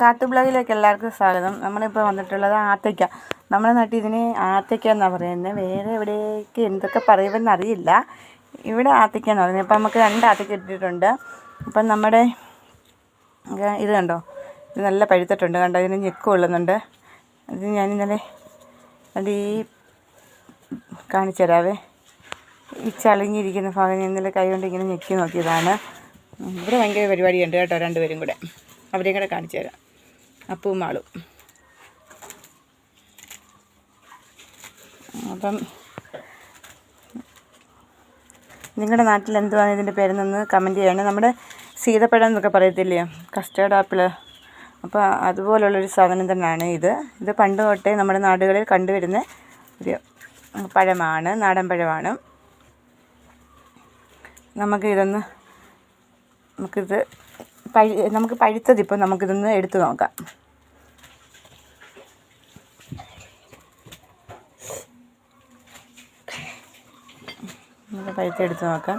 കാത്തു ബ്ലോഗിലേക്ക് എല്ലാവർക്കും സ്വാഗതം. നമ്മളിപ്പോൾ വന്നിട്ടുള്ളത് ആത്തയ്ക്ക. നമ്മുടെ നാട്ടിൽ ഇതിന് ആത്തയ്ക്ക എന്നാണ് പറയുന്നത് വേറെ എവിടേക്ക് എന്തൊക്കെ പറയുമെന്ന് അറിയില്ല. ഇവിടെ ആത്തയ്ക്ക എന്ന് പറയുന്നത്. ഇപ്പം നമുക്ക് രണ്ട് ആത്തയ്ക്ക ഇട്ടിട്ടുണ്ട് അപ്പം നമ്മുടെ ഇത് കണ്ടോ? ഇത് നല്ല പഴുത്തിട്ടുണ്ട്. കണ്ടോ? ഇതിന് ഞെക്ക് കൊള്ളുന്നുണ്ട്. അത് ഞാൻ ഇന്നലെ അത് ഈ കാണിച്ചു തരാവേ ഈ ചളിങ്ങിയിരിക്കുന്ന ഭാഗം ഞാൻ ഇന്നലെ കൈ കൊണ്ട് ഇങ്ങനെ ഞെക്കി നോക്കിയതാണ്. ഇവിടെ ഭയങ്കര പരിപാടിയുണ്ട് കേട്ടോ രണ്ടുപേരും കൂടെ. അവരെയും കൂടെ കാണിച്ചു തരാം അപ്പവും ആളും അപ്പം നിങ്ങളുടെ നാട്ടിൽ എന്തുവാണ് ഇതിന്റെ പേരെന്നൊന്ന് കമന്റ് ചെയ്യണം. നമ്മുടെ സീതപ്പഴം എന്നൊക്കെ പറയത്തില്ലയോ കസ്റ്റേർഡ് ആപ്പിൾ അപ്പോൾ അതുപോലുള്ളൊരു സാധനം തന്നെയാണ് ഇത്. ഇത് പണ്ട് തൊട്ടേ നമ്മുടെ നാടുകളിൽ കണ്ടുവരുന്ന ഒരു പഴമാണ് നാടൻ പഴമാണ്. നമുക്ക് ഇതൊന്ന് നമുക്കിത് പഴി നമുക്ക് പഴുത്തത് ഇപ്പോൾ നമുക്കിതൊന്ന് എടുത്തു നോക്കാം. നമുക്ക് പഴുത്തെടുത്ത് നോക്കാം.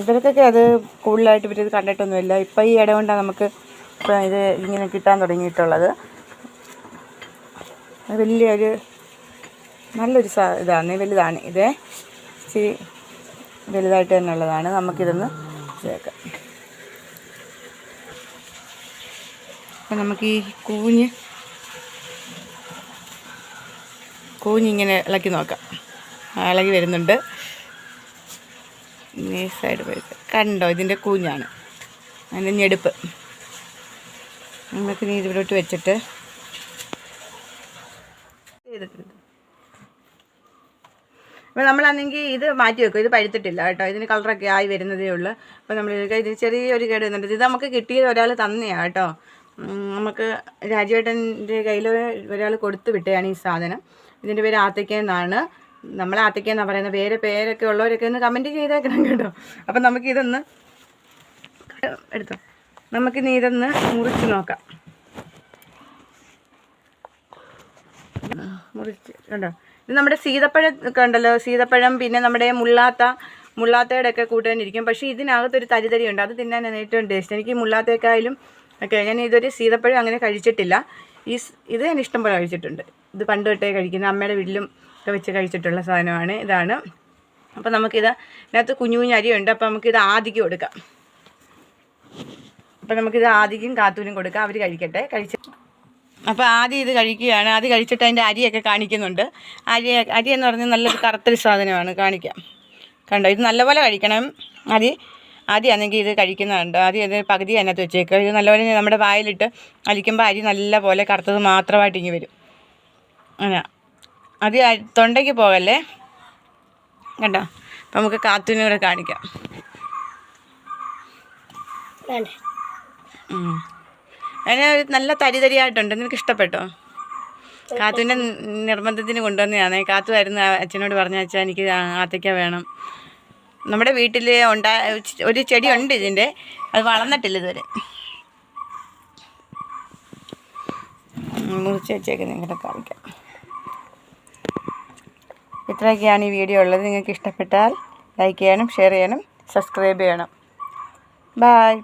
ഇവർക്കൊക്കെ അത് കൂടുതലായിട്ട് ഇവരിത് കണ്ടിട്ടൊന്നുമില്ല. ഇപ്പം ഈ ഇട കൊണ്ടാണ് നമുക്ക് ഇപ്പം ഇത് ഇങ്ങനെ കിട്ടാൻ തുടങ്ങിയിട്ടുള്ളത്. വലിയൊരു നല്ലൊരു സാ ഇതാണ് വലുതാണ് ഇത്. ഇച്ചിരി വലുതായിട്ട് തന്നെ ഉള്ളതാണ് നമുക്കിതൊന്ന് ചേർക്കാം. അപ്പം നമുക്ക് ഈ കൂഞ്ഞ് കൂഞ്ഞിങ്ങനെ ഇളക്കി നോക്കാം. ഇളകി വരുന്നുണ്ട്. സൈഡ് വരുന്നത് കണ്ടോ ഇതിന്റെ കൂഞ്ഞാണ്. അതിന്റെ ഞെടുപ്പ്. നമുക്ക് നീ ഇതിലോട്ട് വെച്ചിട്ട് അപ്പോൾ നമ്മളാണെങ്കിൽ ഇത് മാറ്റി വെക്കും. ഇത് പഴുത്തിട്ടില്ല കേട്ടോ. ഇതിന് കളറൊക്കെ ആയി വരുന്നതേ ഉള്ളൂ. അപ്പോൾ നമ്മൾ ഇത് ചെറിയൊരു കേട് വന്നിട്ട് ഇത് നമുക്ക് കിട്ടിയത് ഒരാൾ തന്നെയാണ് കേട്ടോ. നമുക്ക് രാജുവേട്ടന്റെ കയ്യിൽ ഒരാൾ കൊടുത്തു വിട്ടതാണ് ഈ സാധനം. ഇതിന്റെ പേര് ആത്തയ്ക്ക എന്നാണ്. നമ്മൾ ആത്തയ്ക്ക എന്നാണ് പറയുന്നത് വേറെ പേരൊക്കെ ഉള്ളവരൊക്കെ ഒന്ന് കമന്റ് ചെയ്തേക്കണം കേട്ടോ. അപ്പം നമുക്കിതൊന്ന് എടുത്തോ. നമുക്കിനി ഇതൊന്ന് മുറിച്ച് നോക്കാം. മുറിച്ച് കണ്ടോ? ഇത് നമ്മുടെ സീതപ്പഴം കണ്ടല്ലോ സീതപ്പഴം പിന്നെ നമ്മുടെ മുള്ളാത്ത മുള്ളാത്തയുടെ ഒക്കെ കൂട്ടാനിരിക്കും പക്ഷേ ഇതിനകത്തൊരു തരിതരി ഉണ്ട്. അത് തിന്നാനാണ് ഏറ്റവും ടേസ്റ്റ് എനിക്ക് മുള്ളാത്തേക്കായാലും ഒക്കെ ഞാൻ ഇതൊരു സീതപ്പഴം അങ്ങനെ കഴിച്ചിട്ടില്ല. ഈ ഇത് ഞാൻ ഇഷ്ടം പോലെ കഴിച്ചിട്ടുണ്ട്. ഇത് പണ്ട് തൊട്ടേ കഴിക്കുന്ന അമ്മയുടെ വീട്ടിലും ഒക്കെ വെച്ച് കഴിച്ചിട്ടുള്ള സാധനമാണ്. ഇതാണ്. അപ്പോൾ നമുക്കിത് ഇതിനകത്ത് കുഞ്ഞു കുഞ്ഞു അരിയുണ്ട്. അപ്പോൾ നമുക്കിത് ആദിക്ക് കൊടുക്കാം. അപ്പോൾ നമുക്കിത് ആദിക്കും കാത്തൂനും കൊടുക്കാം. അവർ കഴിക്കട്ടെ. കഴിച്ച് അപ്പോൾ ആദ്യം ഇത് കഴിക്കുകയാണ്. ആദ്യം കഴിച്ചിട്ട് അതിന്റെ അരിയൊക്കെ കാണിക്കുന്നുണ്ട്. അരി അരി എന്ന് പറഞ്ഞാൽ നല്ലൊരു കറുത്തൊരു സാധനമാണ്. കാണിക്കാം. കണ്ടോ? ഇത് നല്ലപോലെ കഴിക്കണം. അരി ആദ്യമാണെങ്കിൽ ഇത് കഴിക്കുന്നുണ്ട്. ആദ്യം ഇത് പകുതി അതിനകത്ത് വെച്ചേക്കുക ഇത് നല്ലപോലെ നമ്മുടെ വായിലിട്ട് അലിക്കുമ്പോൾ അരി നല്ലപോലെ കറുത്തത് മാത്രമായിട്ട് ഇങ്ങനെ വരും. അങ്ങനെ. അത് തൊണ്ടയ്ക്ക് പോകല്ലേ? കേട്ടോ അപ്പം നമുക്ക് കാത്തൂനും കൂടെ കാണിക്കാം. അതിന് ഒരു നല്ല തരി തരിയായിട്ടുണ്ട് നിനക്ക് ഇഷ്ടപ്പെട്ടോ കാത്തുവിന്റെ നിർബന്ധത്തിന് കൊണ്ടുവന്നതാണ്. കാത്തു ആയിരുന്നു അച്ഛനോട് പറഞ്ഞ അച്ഛാ എനിക്ക് ആത്തയ്ക്ക വേണം. നമ്മുടെ വീട്ടിൽ ഉണ്ടാ ഒരു ചെടി ഉണ്ട് ഇതിന്റെ അത് വളർന്നിട്ടില്ല ഇതുവരെ. മുറിച്ച് വെച്ചേക്ക് നിങ്ങളുടെ കാണിക്കാം. ഇത്രയൊക്കെയാണ് ഈ വീഡിയോ ഉള്ളത്. നിങ്ങൾക്ക് ഇഷ്ടപ്പെട്ടാൽ ലൈക്ക് ചെയ്യണം ഷെയർ ചെയ്യണം സബ്സ്ക്രൈബ് ചെയ്യണം ബായ്.